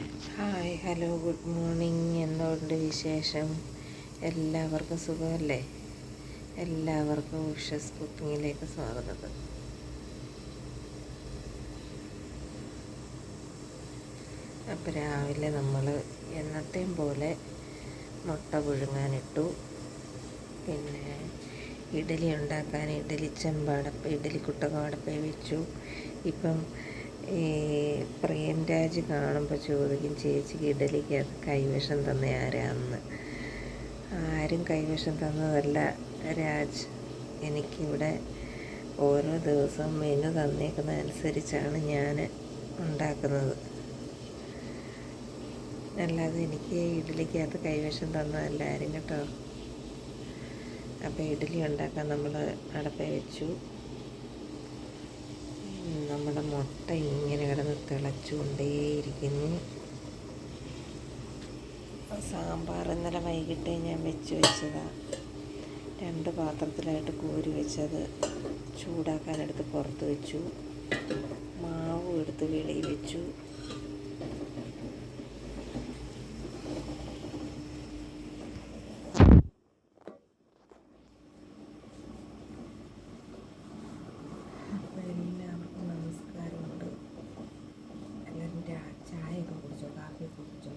Hi hello good morning. എന്തുകൊണ്ട് വിശേഷം? എല്ലാവർക്കും സുഖമല്ലേ? എല്ലാവർക്കും ഉഷസ് കുക്കിങ്ങിലേക്ക് സ്വാഗതം. അപ്പോൾ രാവിലെ നമ്മൾ എന്നത്തെയും പോലെ മുട്ട പുഴുങ്ങാനിട്ടു. പിന്നെ ഇഡലി ഉണ്ടാക്കാൻ ഇഡലി ചെമ്പടപ്പ് ഇഡലി കുട്ടകടപ്പ വെച്ചു. ഇപ്പം ഈ പ്രിയൻരാജ് കാണുമ്പോൾ ചോദിക്കും ചേച്ചിക്ക് ഇഡലിക്ക് കൈവശം തന്ന ആരാന്ന്? ആരും കൈവശം തന്നതല്ല രാജ്. എനിക്കിവിടെ ഓരോ ദിവസവും മെനു തന്നേക്കുന്ന അനുസരിച്ചാണ് ഞാൻ ഉണ്ടാക്കുന്നത്. അല്ലാതെ എനിക്ക് ഇഡ്ഡലിക്കകത്ത് കൈവശം തന്നതല്ല ആരും കേട്ടോ. അപ്പോൾ ഇഡ്ഡലി ഉണ്ടാക്കാൻ നമ്മൾ അടപ്പ വെച്ചു. മുട്ട ഇങ്ങനെ കിടന്ന് തിളച്ചുകൊണ്ടേയിരിക്കുന്നു. സാമ്പാർ ഇന്നലെ വൈകിട്ട് ഞാൻ വെച്ച് വെച്ചതാണ് രണ്ട് പാത്രത്തിലായിട്ട് കോരി വെച്ചത്. ചൂടാക്കാനെടുത്ത് പുറത്ത് വെച്ചു. മാവ് എടുത്ത് വെളിയിൽ വെച്ചു അപ്പോൾ എല്ലാവർക്കും നമസ്കാരമുണ്ട് എല്ലാവരും രാ- ചായയൊക്കെ കുടിച്ചോ കാപ്പി കുടിച്ചോ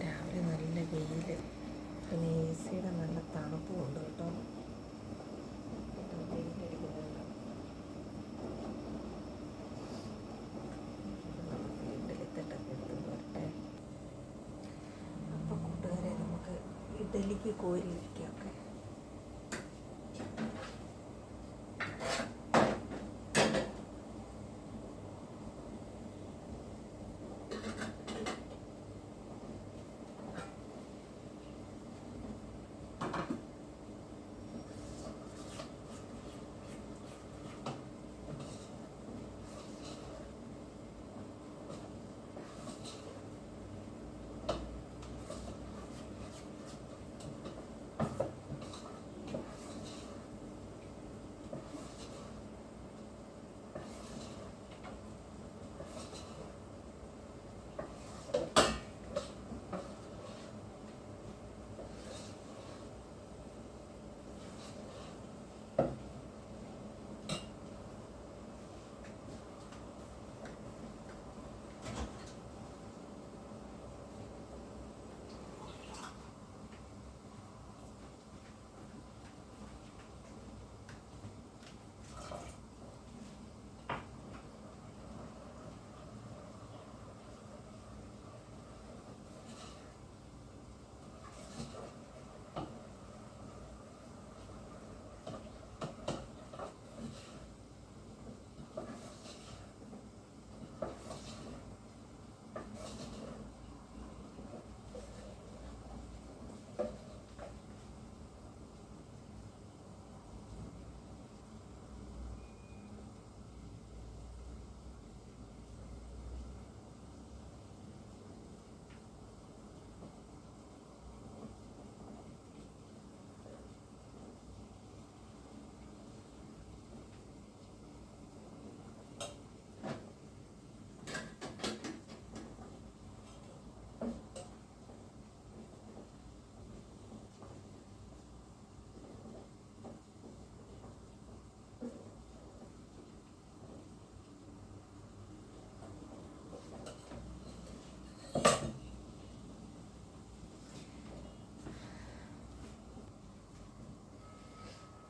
രാവിലെ നല്ല വെയിൽ പിന്നെ എ സിയുടെ നല്ല തണുപ്പും ഉണ്ട് കേട്ടോ കേട്ടോ, വെയിലടിക്കുന്നുണ്ട് ഇഡ്ഡലിത്തട്ടൊക്കെ എടുത്ത് പോരട്ടെ അപ്പോൾ കൂട്ടുകാരെ നമുക്ക് ഇഡലിക്ക് കോരി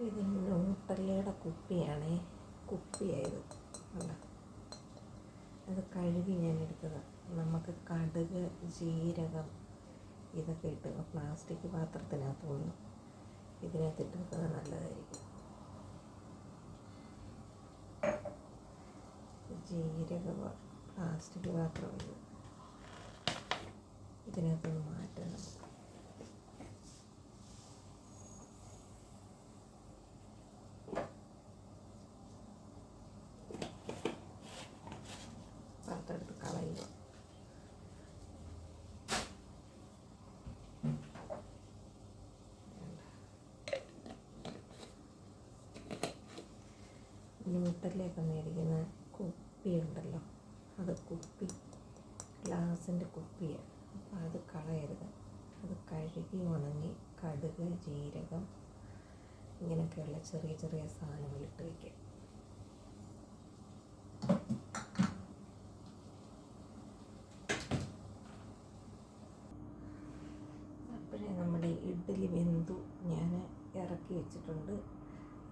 ഇത് നൂട്ടല്ലയുടെ കുപ്പിയാണേ. കുപ്പിയായത്. അത് കഴുകി ഞാൻ എടുത്തത്. നമുക്ക് കടുക് ജീരകം ഇതൊക്കെ ഇട്ട്. പ്ലാസ്റ്റിക് പാത്രത്തിനകത്ത് വന്നു ഇതിനകത്ത് ഇട്ട് വെക്കുന്നത് നല്ലതായിരിക്കും. ജീരക പ്ലാസ്റ്റിക് പാത്രം ഇത്. ന്യൂട്ടലിയൊക്കെ മേടിക്കുന്ന കുപ്പി ഉണ്ടല്ലോ അത് കുപ്പി ഗ്ലാസിന്റെ കുപ്പിയാണ് അപ്പോൾ അത് കളയരുത്. അത് കഴുകി ഉണങ്ങി കടുക് ജീരകം ഇങ്ങനെയൊക്കെയുള്ള ചെറിയ ചെറിയ സാധനങ്ങൾ ഇട്ട് വയ്ക്കുക അപ്പോഴേ നമ്മുടെ ഇഡ്ഡലി വെന്തു. ഞാൻ ഇറക്കി വെച്ചിട്ടുണ്ട്.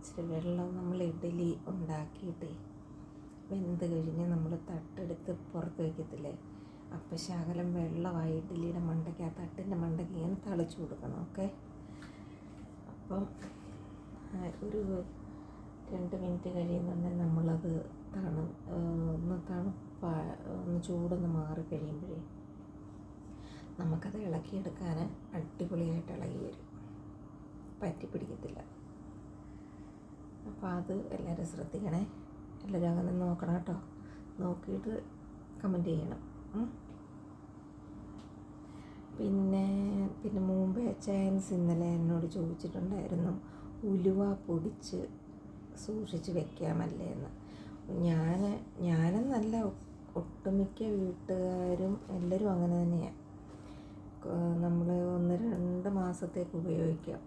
ഇച്ചിരി വെള്ളം നമ്മൾ ഇഡ്ഡലി ഉണ്ടാക്കിയിട്ട് വെന്ത് കഴിഞ്ഞ് നമ്മൾ തട്ടെടുത്ത് പുറത്ത് വയ്ക്കത്തില്ലേ? അപ്പം ശകലം വെള്ളമായി ഇഡ്ഡലിയുടെ മണ്ടയ്ക്ക് ആ തട്ടിന്റെ മണ്ടയ്ക്ക് ഇങ്ങനെ തളിച്ചു കൊടുക്കണം ഓക്കെ? അപ്പം ഒരു രണ്ട് മിനിറ്റ് കഴിയുന്നുണ്ടെങ്കിൽ നമ്മളത് തണു ഒന്ന് തണുപ്പ ഒന്ന് ചൂടൊന്ന് മാറി കഴിയുമ്പോഴേ നമുക്കത് ഇളക്കിയെടുക്കാൻ അടിപൊളിയായിട്ട് ഇളകി വരും. പറ്റി പിടിക്കത്തില്ല അപ്പോൾ അത് എല്ലാവരും ശ്രദ്ധിക്കണേ. എല്ലാവരും അങ്ങനെ നോക്കണം കേട്ടോ. നോക്കിയിട്ട് കമന്റ് ചെയ്യണം. പിന്നെ പിന്നെ മുമ്പേ ചാൻസ് ഇന്നലെ എന്നോട് ചോദിച്ചിട്ടുണ്ടായിരുന്നു ഉലുവ പൊടിച്ച് സൂക്ഷിച്ച് വെക്കാമല്ലേ എന്ന്. ഞാൻ ഞാനെന്നല്ല ഒട്ടുമിക്ക വീട്ടുകാരും എല്ലാവരും അങ്ങനെ തന്നെയാണ് നമ്മൾ ഒന്ന് രണ്ട് മാസത്തേക്ക് ഉപയോഗിക്കാം.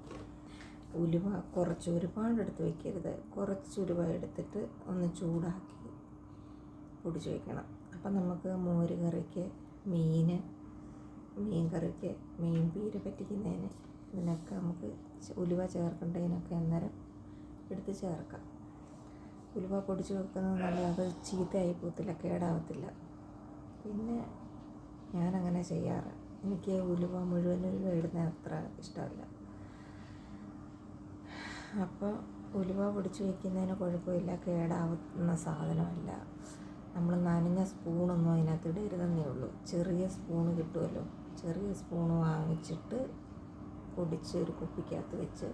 ഉലുവ കുറച്ച് ഒരുപാട് എടുത്ത് വയ്ക്കരുത് കുറച്ച് ഉലുവ എടുത്തിട്ട് ഒന്ന് ചൂടാക്കി പൊടിച്ച് വയ്ക്കണം അപ്പം നമുക്ക് മോര് കറിക്ക് മീൻ മീൻ കറിക്ക് മീൻ പീര പറ്റിക്കുന്നതിന് ഇതിനൊക്കെ നമുക്ക് ഉലുവ ചേർക്കേണ്ടതിനൊക്കെ അന്നേരം എടുത്ത് ചേർക്കാം. ഉലുവ പൊടിച്ച് വെക്കുന്നത് നല്ലത് ചീത്തയായി പോകത്തില്ല കേടാവത്തില്ല. പിന്നെ ഞാനങ്ങനെ ചെയ്യാറ്. എനിക്ക് ഉലുവ മുഴുവൻ ഉലുവ ഇടുന്ന അത്ര ഇഷ്ടമല്ല. അപ്പോൾ ഉലുവ പൊടിച്ച് വയ്ക്കുന്നതിന് കുഴപ്പമില്ല കേടാവുന്ന സാധനമല്ല. നമ്മൾ നനഞ്ഞ സ്പൂണൊന്നും അതിനകത്ത് ഇടരുതെന്നേ ഉള്ളൂ. ചെറിയ സ്പൂണ് കിട്ടുമല്ലോ. ചെറിയ സ്പൂണ് വാങ്ങിച്ചിട്ട് പൊടിച്ച് ഒരു കുപ്പിക്കകത്ത് വെച്ച്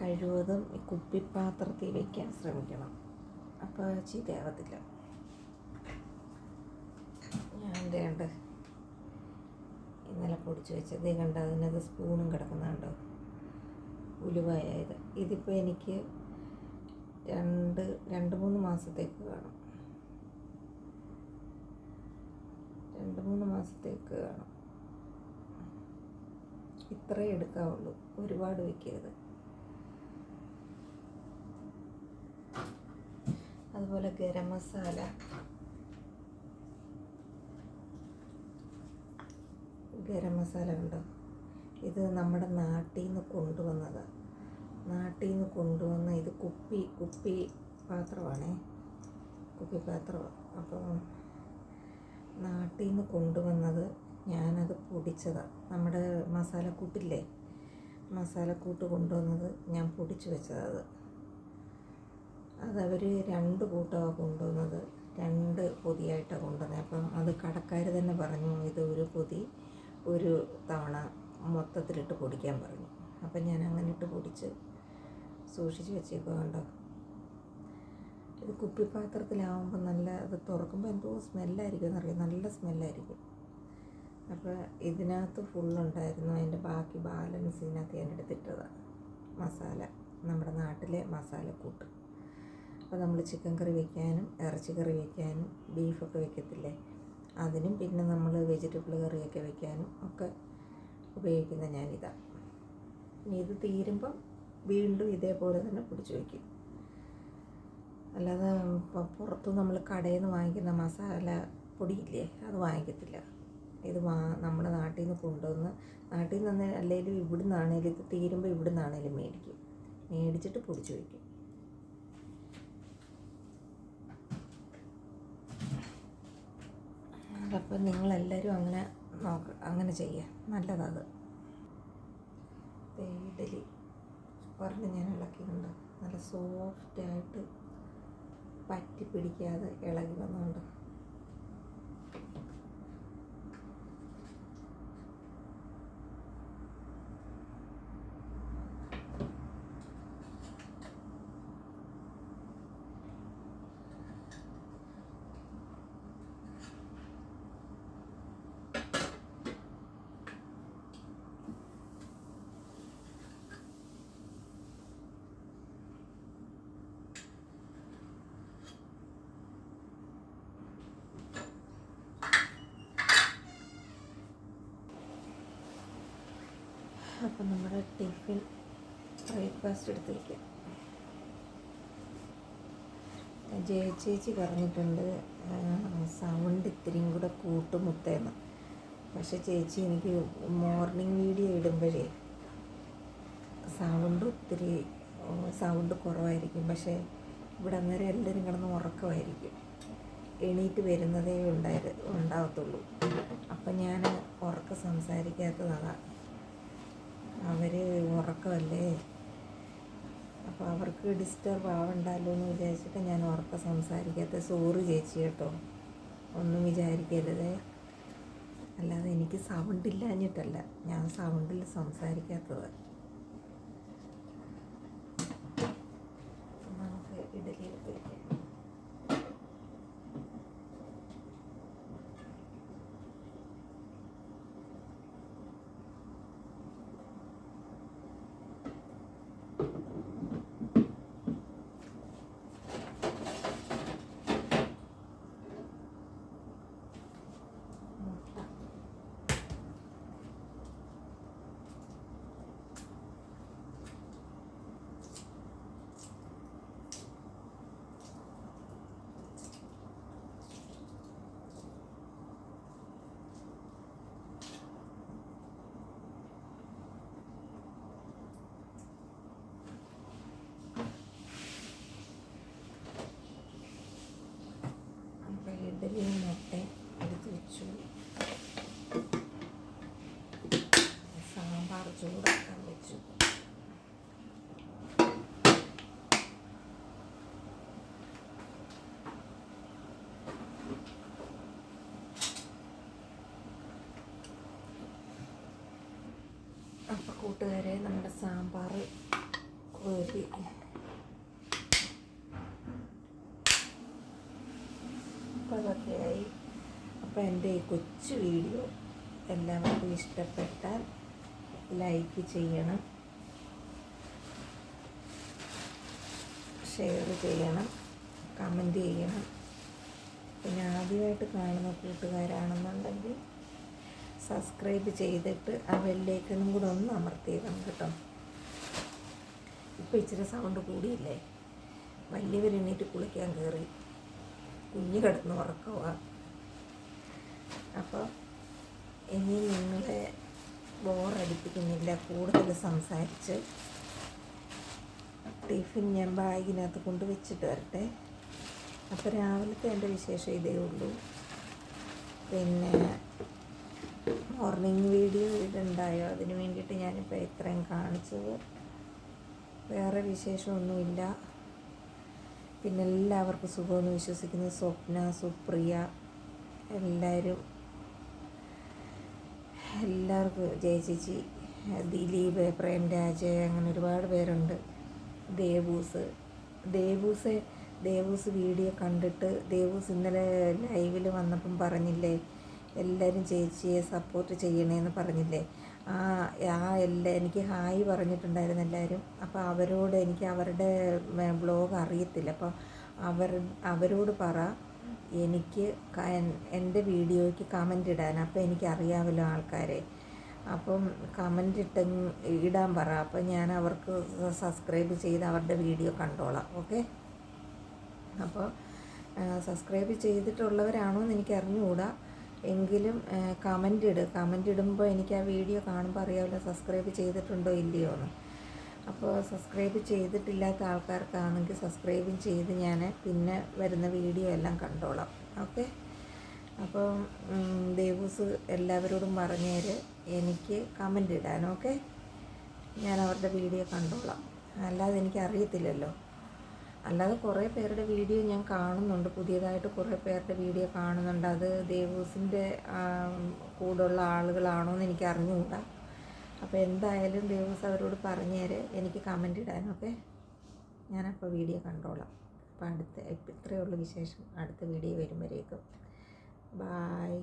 കഴിവതും ഈ കുപ്പിപ്പാത്രത്തിൽ വയ്ക്കാൻ ശ്രമിക്കണം. അപ്പോൾ ചീത്തയാവത്തില്ല ഞാൻ വേണ്ട ഇന്നലെ പൊടിച്ച് വെച്ചത്. കണ്ട? അതിനകത്ത് സ്പൂണും കിടക്കുന്നുണ്ടോ? ഉലുവായത് ഇതിപ്പോൾ എനിക്ക് രണ്ട് രണ്ട് മൂന്ന് മാസത്തേക്ക് കാണും രണ്ട് മൂന്ന് മാസത്തേക്ക് കാണും ഇത്രേ എടുക്കാവുള്ളൂ. ഒരുപാട് വയ്ക്കരുത് അതുപോലെ ഗരം മസാല. ഗരം മസാല ഉണ്ടോ? ഇത് നമ്മുടെ നാട്ടിൽ നിന്ന് കൊണ്ടുവന്നതാണ് നാട്ടിൽ നിന്ന് കൊണ്ടുവന്ന ഇത് കുപ്പി കുപ്പി പാത്രമാണേ. കുപ്പി പാത്രമാണ് അപ്പോൾ നാട്ടിൽ നിന്ന് കൊണ്ടുവന്നത് ഞാനത് പൊടിച്ചതാണ് നമ്മുടെ മസാലക്കൂട്ടില്ലേ? മസാലക്കൂട്ട് കൊണ്ടുവന്നത് ഞാൻ പൊടിച്ച് വെച്ചതാണ് അത്. അതവർ രണ്ട് കൂട്ടമാണ് കൊണ്ടുവന്നത്. രണ്ട് പൊതിയായിട്ടാണ് കൊണ്ടുവന്നത്. അപ്പം അത് കടക്കാർ തന്നെ പറഞ്ഞു ഇത് ഒരു പൊതി ഒരു തവണ മൊത്തത്തിലിട്ട് പൊടിക്കാൻ പറഞ്ഞു. അപ്പം ഞാൻ അങ്ങനെ ഇട്ട് പൊടിച്ച് സൂക്ഷിച്ച് വെച്ചേക്കുക കണ്ടോ. ഇത് കുപ്പിപ്പാത്രത്തിലാവുമ്പോൾ നല്ല അത് തുറക്കുമ്പോൾ എന്തോ സ്മെല്ലായിരിക്കും എന്നറിയാം. നല്ല സ്മെല്ലായിരിക്കും. അപ്പോൾ ഇതിനകത്ത് ഫുള്ളുണ്ടായിരുന്നു. അതിന്റെ ബാക്കി ബാലൻസ് ഇതിനകത്ത് ഞാൻ എടുത്തിട്ടതാണ് മസാല. നമ്മുടെ നാട്ടിലെ മസാലക്കൂട്ട് അപ്പോൾ നമ്മൾ ചിക്കൻ കറി വെക്കാനും ഇറച്ചി കറി വെക്കാനും ബീഫൊക്കെ വെക്കത്തില്ലേ? അതിനും പിന്നെ നമ്മൾ വെജിറ്റബിൾ കറിയൊക്കെ വെക്കാനും ഒക്കെ ഉപയോഗിക്കുന്ന ഞാനിതാ. ഇനി ഇത് തീരുമ്പം വീണ്ടും ഇതേപോലെ തന്നെ പിടിച്ചു വയ്ക്കും. അല്ലാതെ പുറത്ത് നമ്മൾ കടയിൽ നിന്ന് വാങ്ങിക്കുന്ന മസാല പൊടിയില്ലേ അത് വാങ്ങിക്കത്തില്ല. ഇത് വാ നമ്മുടെ നാട്ടിൽ നിന്ന് കൊണ്ടുവന്ന് നാട്ടിൽ നിന്ന് അല്ലെങ്കിലും ഇവിടെ നിന്നാണേലും ഇത് തീരുമ്പോൾ ഇവിടെ നിന്നാണേലും മേടിക്കും. മേടിച്ചിട്ട് പൊടിച്ച് വയ്ക്കും. അപ്പം നിങ്ങളെല്ലാവരും അങ്ങനെ നോക്ക അങ്ങനെ ചെയ്യാം. നല്ലതാണ് ഇഡലി. പറഞ്ഞ് ഞാൻ ഇളക്കിയിട്ടുണ്ട്. നല്ല സോഫ്റ്റായിട്ട് പറ്റി പിടിക്കാതെ ഇളകി വന്നുകൊണ്ട് അപ്പം നമ്മുടെ ടിഫിൻ ബ്രേക്ക്ഫാസ്റ്റ് എടുത്തിരിക്കാം. ജയ ചേച്ചി പറഞ്ഞിട്ടുണ്ട് സൗണ്ട് ഇത്തിരിയും കൂടെ കൂട്ടുമുത്തേന്ന്. പക്ഷെ ചേച്ചി എനിക്ക് മോർണിംഗ് വീഡിയോ ഇടുമ്പോഴേ സൗണ്ട് ഒത്തിരി സൗണ്ട് കുറവായിരിക്കും. പക്ഷേ ഇവിടെ അന്നേരം എല്ലാവരും കിടന്ന് ഉറക്കമായിരിക്കും. എണീറ്റ് വരുന്നതേ ഉണ്ടായത് ഉണ്ടാകത്തുള്ളൂ അപ്പം ഞാൻ ഉറക്കം സംസാരിക്കാത്തതാണ്. അവർ ഉറക്കമല്ലേ? അപ്പോൾ അവർക്ക് ഡിസ്റ്റർബ് ആവണ്ടല്ലോ എന്ന് വിചാരിച്ചിട്ട് ഞാൻ ഉറക്കം സംസാരിക്കാത്ത സോറി ചേച്ചി കേട്ടോ. ഒന്നും വിചാരിക്കരുതേ. അല്ലാതെ എനിക്ക് സൗണ്ട് ഇല്ലാഞ്ഞിട്ടല്ല ഞാൻ സൗണ്ടിൽ സംസാരിക്കാത്തത്. നമുക്ക് ഇഡലി എടുത്ത് വയ്ക്കാം മുട്ട അപ്പോൾ ഇഡലിയും മുട്ടയും എടുത്ത് വെച്ചു സാമ്പാർ ചൂടാക്കാൻ വെച്ചു അപ്പോൾ കൂട്ടുകാരെ നമ്മുടെ സാമ്പാർ കോരി. അതൊക്കെയായി. അപ്പോൾ എന്റെ ഈ കൊച്ചു വീഡിയോ എല്ലാവർക്കും ഇഷ്ടപ്പെട്ടാൽ ലൈക്ക് ചെയ്യണം. ഷെയർ ചെയ്യണം. കമന്റ് ചെയ്യണം. പിന്നെ ആദ്യമായിട്ട് കാണുന്ന കൂട്ടുകാരാണെന്നുണ്ടെങ്കിൽ സബ്സ്ക്രൈബ് ചെയ്തിട്ട് ആ ബെല്ലേക്കനും കൂടെ ഒന്ന് അമർത്തിയതാണ് കേട്ടോ. ഇപ്പോൾ ഇച്ചിരി സൗണ്ട് കൂടിയില്ലേ? വലിയവർ എണീറ്റ് കുളിക്കാൻ കയറി കുഞ്ഞു കിടന്ന് ഉറക്കുക അപ്പോൾ ഇനി നിങ്ങളെ ബോറടിപ്പിക്കുന്നില്ല. കൂടുതൽ സംസാരിച്ച് ടിഫിൻ ഞാൻ ബാഗിനകത്ത് കൊണ്ട് വെച്ചിട്ട് വരട്ടെ. അപ്പോൾ രാവിലത്തെ എന്റെ വിശേഷം ഇതേ ഉള്ളൂ. പിന്നെ മോർണിംഗ് വീഡിയോ ഇതുണ്ടായോ? അതിന് വേണ്ടിയിട്ട് ഞാനിപ്പോൾ ഇത്രയും കാണിച്ചത്. വേറെ വിശേഷമൊന്നുമില്ല. പിന്നെ എല്ലാവർക്കും സുഖമെന്ന് വിശ്വസിക്കുന്നു. സ്വപ്ന സുപ്രിയ എല്ലാവരും എല്ലാവർക്കും ജയ ചേച്ചി ദിലീപ് പ്രേംരാജ് അങ്ങനെ ഒരുപാട് പേരുണ്ട്. ദേവൂസ് ദേവൂസ് ദേവൂസ് വീഡിയോ കണ്ടിട്ട് ദേവൂസ് ഇന്നലെ ലൈവിൽ വന്നപ്പം പറഞ്ഞില്ലേ എല്ലാവരും ചേച്ചിയെ സപ്പോർട്ട് ചെയ്യണേന്ന് പറഞ്ഞില്ലേ. ആ ആ എല്ലാ എനിക്ക് ഹായ് പറഞ്ഞിട്ടുണ്ടായിരുന്നു എല്ലാവരും അപ്പോൾ അവരോട് എനിക്ക് അവരുടെ ബ്ലോഗ് അറിയത്തില്ല. അപ്പോൾ അവർ അവരോട് പറ. എനിക്ക് എന്റെ വീഡിയോയ്ക്ക് കമന്റ് ഇടാൻ. അപ്പോൾ എനിക്ക് അറിയാമല്ലോ ആൾക്കാരെ. അപ്പം കമന്റ് ഇട്ട് ഇടാൻ പറ. അപ്പം ഞാൻ അവർക്ക് സബ്സ്ക്രൈബ് ചെയ്ത് അവരുടെ വീഡിയോ കണ്ടോളാം. ഓക്കെ അപ്പോൾ സബ്സ്ക്രൈബ് ചെയ്തിട്ടുള്ളവരാണോ എന്ന് എനിക്ക് അറിഞ്ഞുകൂടാ എങ്കിലും കമന്റ് ഇട്. കമന്റ് ഇടുമ്പോൾ എനിക്ക് ആ വീഡിയോ കാണുമ്പോൾ അറിയാമല്ലോ സബ്സ്ക്രൈബ് ചെയ്തിട്ടുണ്ടോ ഇല്ലയോ എന്ന് അപ്പോൾ സബ്സ്ക്രൈബ് ചെയ്തിട്ടില്ലാത്ത ആൾക്കാർക്കാണെങ്കിൽ സബ്സ്ക്രൈബും ചെയ്ത് ഞാൻ പിന്നെ വരുന്ന വീഡിയോ എല്ലാം കണ്ടോളാം. ഓക്കെ അപ്പോൾ ദേവൂസ് എല്ലാവരോടും പറഞ്ഞേര് എനിക്ക് കമന്റ് ഇടാൻ. ഓക്കെ ഞാൻ അവരുടെ വീഡിയോ കണ്ടോളാം. അല്ലാതെ എനിക്ക് അറിയത്തില്ലല്ലോ. അല്ലാതെ കുറേ പേരുടെ വീഡിയോ ഞാൻ കാണുന്നുണ്ട്. പുതിയതായിട്ട് കുറേ പേരുടെ വീഡിയോ കാണുന്നുണ്ട്. അത് ദേവൂസിന്റെ കൂടുള്ള ആളുകളാണോ എന്ന് എനിക്ക് അറിഞ്ഞുകൂടാ അപ്പോൾ എന്തായാലും ദൈവസ് അവരോട് പറഞ്ഞേരെ. എനിക്ക് കമന്റ് ഇടാനൊക്കെ ഞാനപ്പോൾ വീഡിയോ കണ്ടോളാം അപ്പോൾ അടുത്ത ഇത്രയേ ഉള്ളൂ വിശേഷം. അടുത്ത വീഡിയോ വരുമ്പോഴേക്കും. ബായ്